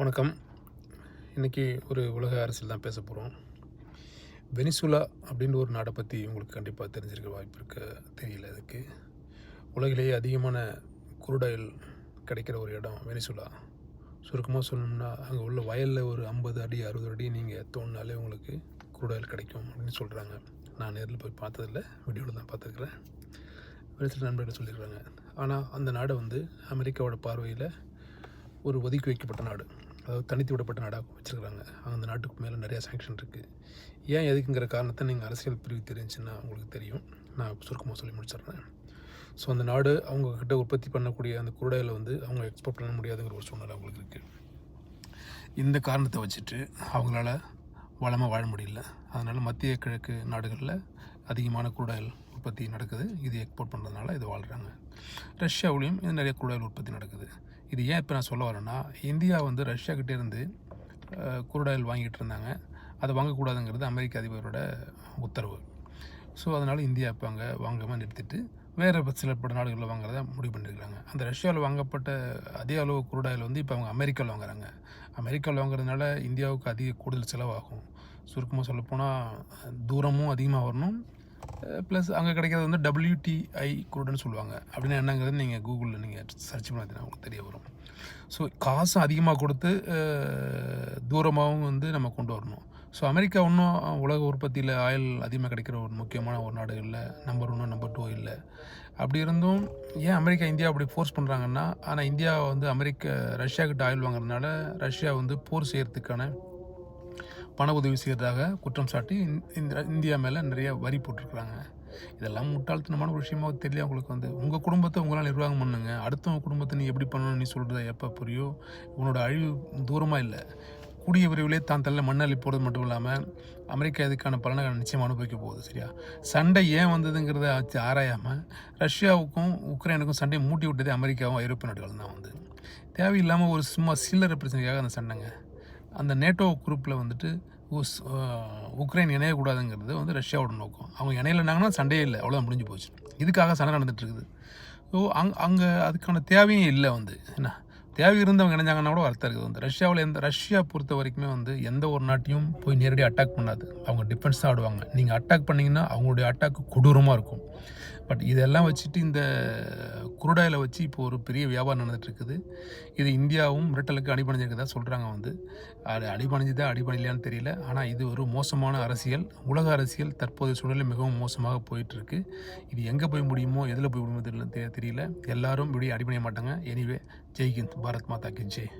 வணக்கம். இன்றைக்கி ஒரு உலக அரசியல் தான் பேச போகிறோம் வெனிசுலா அப்படின்ற ஒரு நாடை பற்றி உங்களுக்கு கண்டிப்பாக தெரிஞ்சிருக்க வாய்ப்பு இருக்க தெரியல அதுக்கு. உலகிலேயே அதிகமான குருடாயில் கிடைக்கிற ஒரு இடம் வெனிசுலா. சுருக்கமாக சொல்லணும்னா அங்கே உள்ள வயலில் ஒரு ஐம்பது அடி அறுபது அடி நீங்கள் தோணினாலே உங்களுக்கு குருடாயில் கிடைக்கும் அப்படின்னு சொல்கிறாங்க நான் நேரில் போய் பார்த்ததில்ல வீடியோவில் தான் பார்த்துருக்குறேன். வெளிச்சில நண்பர்கள் சொல்லியிருக்காங்க ஆனால் அந்த நாடை வந்து அமெரிக்காவோட பார்வையில் ஒரு ஒதுக்கி வைக்கப்பட்ட நாடு. அதாவது தனித்து விடப்பட்ட நாடாக வச்சுருக்கிறாங்க. அந்த நாட்டுக்கு மேலே நிறையா சேங்ஷன் இருக்குது ஏன் எதுக்குங்கிற காரணத்தை நீங்கள் அரசியல் பிரிவு தெரிஞ்சுன்னா உங்களுக்கு தெரியும். நான் சுருக்கமாக சொல்லி முடிச்சிடுறேன். ஸோ அந்த நாடு அவங்கக்கிட்ட உற்பத்தி பண்ணக்கூடிய அந்த குருடையில் வந்து அவங்க எக்ஸ்போர்ட் பண்ண முடியாதுங்கிற ஒரு சூழ்நிலை அவங்களுக்கு இருக்குது இந்த காரணத்தை வச்சுட்டு அவங்களால வளமாக வாழ முடியல. அதனால் மத்திய கிழக்கு நாடுகளில் அதிகமான குருடாயில் உற்பத்தி நடக்குது. இது எக்ஸ்போர்ட் பண்ணுறதுனால இது வாழ்கிறாங்க ரஷ்யாவிலையும் இது நிறைய குருடாயில் உற்பத்தி நடக்குது. இது ஏன் இப்போ நான் சொல்ல வரேன்னா இந்தியா வந்து ரஷ்யாக்கிட்டே இருந்து குருடாயில் வாங்கிட்டு இருந்தாங்க. அதை வாங்கக்கூடாதுங்கிறது அமெரிக்க அதிபரோட உத்தரவு. ஸோ அதனால் இந்தியா இப்போ அங்கே வாங்காமல் நிறுத்திட்டு வேறு சில பட நாடுகளில் வாங்குறத முடிவு பண்ணியிருக்காங்க அந்த ரஷ்யாவில் வாங்கப்பட்ட அதே அளவு குருடாயில் வந்து இப்போ அவங்க அமெரிக்காவில் வாங்குறாங்க. அமெரிக்காவில் வாங்குறதுனால இந்தியாவுக்கு அதிக கூடுதல் செலவாகும். சுருக்கமாக சொல்லப்போனால் தூரமும் அதிகமாக வரணும். ப்ளஸ் அங்கே கிடைக்கிறது வந்து டபிள்யூடிஐ குருடுன்னு சொல்லுவாங்க. அப்படின்னு என்னங்கிறது நீங்கள் கூகுளில் நீங்கள் சர்ச் பண்ணி உங்களுக்கு தெரிய வரும். ஸோ காசு அதிகமாக கொடுத்து தூரமாகவும் வந்து நம்ம கொண்டு வரணும். ஸோ அமெரிக்கா இன்னும் உலக உற்பத்தியில் ஆயில் அதிகமாக கிடைக்கிற ஒரு முக்கியமான ஒரு நாடு இல்லை நம்பர் ஒன்று நம்பர் டூ இல்லை. அப்படி இருந்தும் ஏன் அமெரிக்கா இந்தியா அப்படி ஃபோர்ஸ் பண்ணுறாங்கன்னா ஆனால் இந்தியா வந்து அமெரிக்க ரஷ்யா கிட்ட ஆயில் வாங்குறதுனால ரஷ்யா வந்து போர் செய்கிறதுக்கான பண உதவி செய்கிறதாக குற்றம் சாட்டி இந்த- இந்தியா மேலே நிறைய வரி போட்டிருக்கிறாங்க. இதெல்லாம் முட்டாள்தனமான ஒரு விஷயமா தெரியல உங்களுக்கு வந்து? உங்கள் குடும்பத்தை உங்களால் நிர்வாகம் பண்ணுங்க. அடுத்தவங்க குடும்பத்தை நீ எப்படி பண்ணணும் நீ சொல்கிறத எப்போ புரியோ? உன்னோட அழிவு தூரமாக இல்லை. கூடிய விரைவிலே தான் தள்ள மண்ணள்ளி போடுறது மட்டும் இல்லாமல் அமெரிக்கா இதுக்கான பலனை நிச்சயம் அனுபவிக்க போகுது சரியா? சண்டை ஏன் வந்ததுங்கிறத ஆராயாமல் ரஷ்யாவுக்கும் உக்ரைனுக்கும் சண்டையை மூட்டி விட்டதே அமெரிக்காவும் ஐரோப்பிய நாடுகள் தான் வந்து. தேவையில்லாமல் ஒரு சும்மா சில்லறை பிரச்சனைக்காக அந்த சண்டைங்க. அந்த நேட்டோ குரூப்பில் வந்துட்டு உஸ்- உக்ரைன் இணையக்கூடாதுங்கிறது வந்து ரஷ்யாவோட நோக்கம். அவங்க இணையிலனாங்கன்னா சண்டையே இல்லை. அவ்வளோதான் முடிஞ்சு போச்சு. இதுக்காக சண்டை நடந்துட்டு இருக்குது ஸோ அங் அங்கே அதுக்கான தேவையும் இல்லை வந்து. என்ன? தேவை இருந்தவங்க இணைஞ்சாங்கன்னா கூட அர்த்தம் இருக்குது. வந்து ரஷ்யாவில் எந்த ரஷ்யா பொறுத்த வரைக்குமே வந்து எந்த ஒரு நாட்டையும் போய் நேரடியாக அட்டாக் பண்ணாது. அவங்க டிஃபென்ஸ் தான் ஆடுவாங்க. நீங்கள் அட்டாக் பண்ணிங்கன்னா அவங்களுடைய அட்டாக் கொடூரமாக இருக்கும். பட் இதெல்லாம் வச்சுட்டு இந்த குருடாயில் வச்சு இப்போ ஒரு பெரிய வியாபாரம் நடந்துகிட்ருக்குது. இது இந்தியாவும் மிரட்டலுக்கு அடிபணிஞ்சிருக்கதா சொல்கிறாங்க வந்து. அது அடிபணிஞ்சுதா அடிபணிலையான்னு தெரியல. ஆனால் இது ஒரு மோசமான அரசியல். உலக அரசியல் தற்போதைய சூழலில் மிகவும் மோசமாக போயிட்டுருக்கு இது எங்கே போய் முடியுமோ எதில் போய் முடியுமோ தெரியல தெரியல. எல்லாரும் இப்படி அடிபணிய மாட்டாங்க. எனிவே ஜெய்ஹிந்த் பாரத் மாதா கி ஜெய்.